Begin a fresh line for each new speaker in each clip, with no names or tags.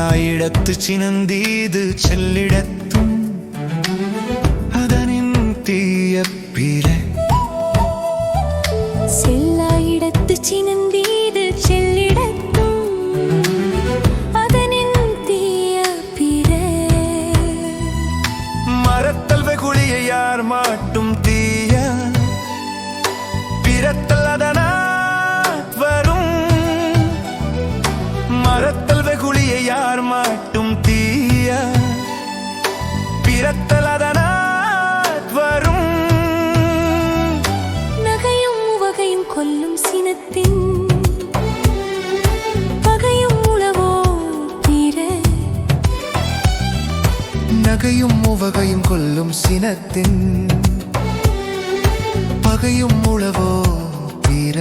செல்லாயிடத்து சினந்தீது செல்லிடத்தும் அதனின் தீய பிற
செல்லாயிடத்து சினந்தீது செல்லிடத்தும் அதனின் தீய பிற
மரத்தல் வெகுளியை யார்
நகையும் உவகையும் கொல்லும் சினத்தின் பகையும்
உழவோ தீர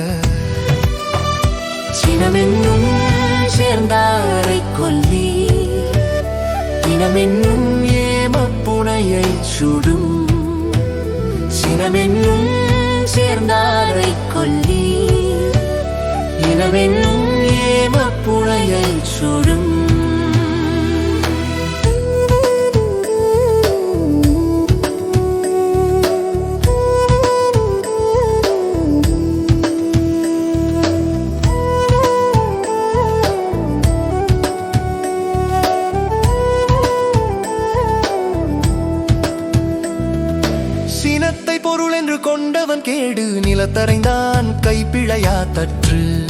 சினமென்னும் சேர்ந்தாரை கொல்லி
இனமென்னும் ஏமப்புனையை சுடும்.
சினமென்னும் சேர்ந்தாரை கொல்லி
இனமென்னும் ஏமப்புனையை சுடும். கொண்டவன் கேடு நிலத்தரைந்தான் கைப்பிழையா தற்று.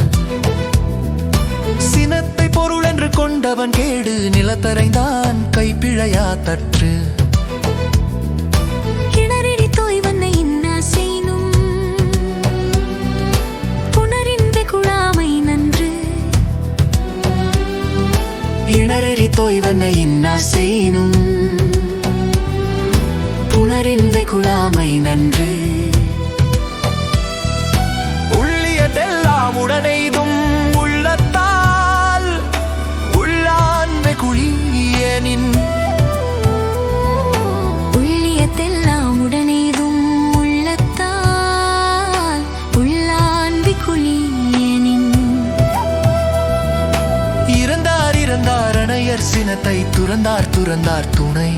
சினத்தை பொருள் என்று கொண்டவன் கேடு நிலத்தரைந்தான் கைப்பிழையா தற்று. இணரெறி தோய்வனை இன்னா செய்னும் புணரிந்த குழாமை நன்று. இறந்தார் சினத்தை துறந்தார் துறந்தார் துணை.